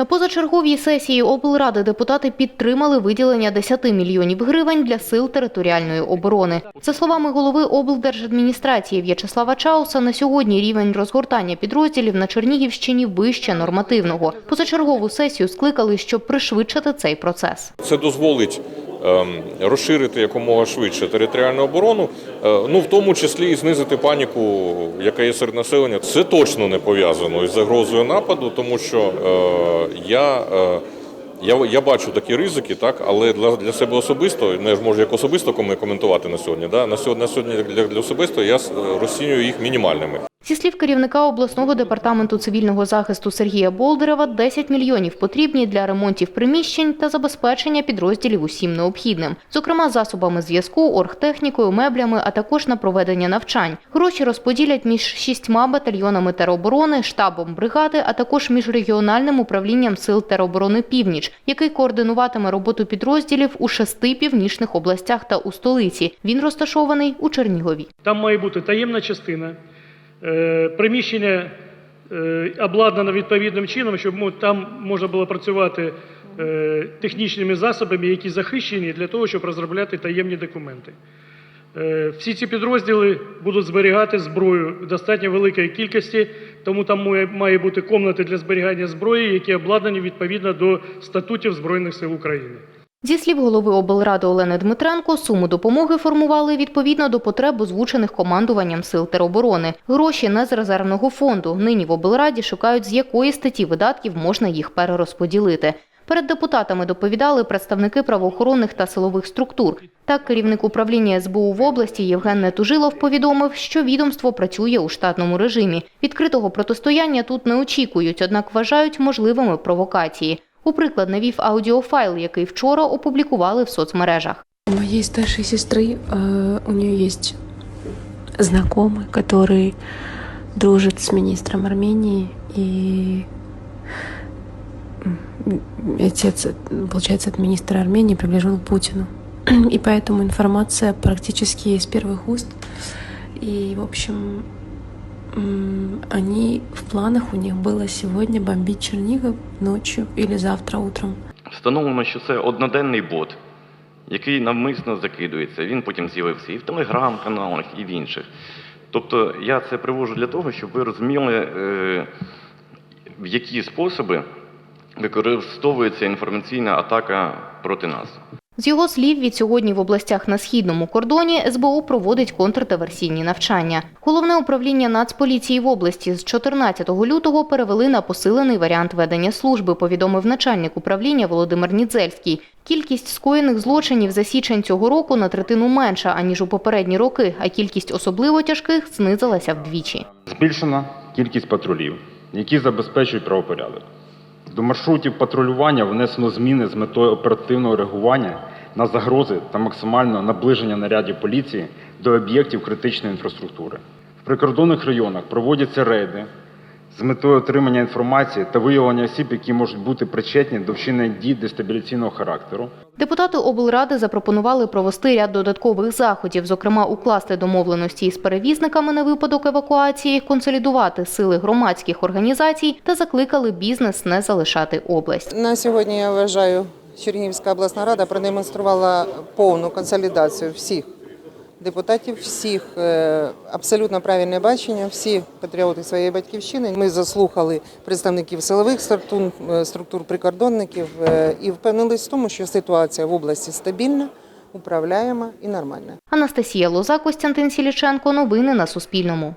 На позачерговій сесії облради депутати підтримали виділення 10 мільйонів гривень для сил територіальної оборони. За словами голови облдержадміністрації В'ячеслава Чауса, на сьогодні рівень розгортання підрозділів на Чернігівщині вище нормативного. Позачергову сесію скликали, щоб пришвидшити цей процес. Це дозволить розширити якомога швидше територіальну оборону, е, ну в тому числі і знизити паніку, яка є серед населення. Це точно не пов'язано із загрозою нападу, тому що е, я. е, я, я бачу такі ризики, так, але для, для себе особисто, не ж можу як особисто кому- коментувати на сьогодні. Да? На сьогодні, на сьогодні для, для особисто я розцінюю їх мінімальними. Зі слів керівника обласного департаменту цивільного захисту Сергія Болдирева, 10 мільйонів потрібні для ремонтів приміщень та забезпечення підрозділів усім необхідним, зокрема засобами зв'язку, оргтехнікою, меблями, а також на проведення навчань. Гроші розподілять між шістьма батальйонами тероборони, штабом бригади, а також між регіональним управлінням сил тероборони Північ, який координуватиме роботу підрозділів у шести північних областях та у столиці. Він розташований у Чернігові. Там має бути таємна частина, приміщення е, обладнано відповідним чином, щоб там можна було працювати е, технічними засобами, які захищені для того, щоб розробляти таємні документи. Е, Всі ці підрозділи будуть зберігати зброю в достатньо великої кількості, тому там має бути комнати для зберігання зброї, які обладнані відповідно до статутів Збройних сил України. Зі слів голови облради Олени Дмитренко, суму допомоги формували відповідно до потреб, озвучених командуванням сил тероборони. Гроші не з резервного фонду. Нині в облраді шукають, з якої статті видатків можна їх перерозподілити. Перед депутатами доповідали представники правоохоронних та силових структур. Так, керівник управління СБУ в області Євген Нетужилов повідомив, що відомство працює у штатному режимі. Відкритого протистояння тут не очікують, однак вважають можливими провокації. У приклад навів аудіофайл, який вчора опублікували в соцмережах. У моей старшей сестры э, у нее есть знакомый, который дружит с министром Армении и м, отец, получается, от министра Армении приближен к Путину. И поэтому информация практически из первых уст. И, в общем, м, они в планах у них было сегодня бомбить Чернигов ночью или завтра утром. Встановлено, що це одноденний бот, який навмисно закидується. Він потім з'явився і в телеграм-каналах, і в інших. Тобто я це привожу для того, щоб ви розуміли, е, в які способи використовується інформаційна атака проти нас. З його слів, від сьогодні в областях на східному кордоні СБУ проводить контрдиверсійні навчання. Головне управління Нацполіції в області з 14 лютого перевели на посилений варіант ведення служби, повідомив начальник управління Володимир Нідзельський. Кількість скоєних злочинів за січень цього року на третину менша, аніж у попередні роки, а кількість особливо тяжких знизилася вдвічі. Збільшена кількість патрулів, які забезпечують правопорядок. До маршрутів патрулювання внесено зміни з метою оперативного реагування на загрози та максимального наближення нарядів поліції до об'єктів критичної інфраструктури. В прикордонних районах проводяться рейди з метою отримання інформації та виявлення осіб, які можуть бути причетні до вчинення дій дестабіляційного характеру, Депутати облради запропонували провести ряд додаткових заходів, зокрема укласти домовленості із перевізниками на випадок евакуації, консолідувати сили громадських організацій та закликали бізнес не залишати область. На сьогодні я вважаю, Чернігівська обласна рада продемонструвала повну консолідацію всіх депутатів, всіх е, абсолютно правильне бачення, всі патріоти своєї батьківщини. Ми заслухали представників силових структур, е, структур прикордонників е, і впевнились в тому, що ситуація в області стабільна, управляєма і нормальна. Анастасія Лоза, Костянтин Сіліченко. Новини на Суспільному.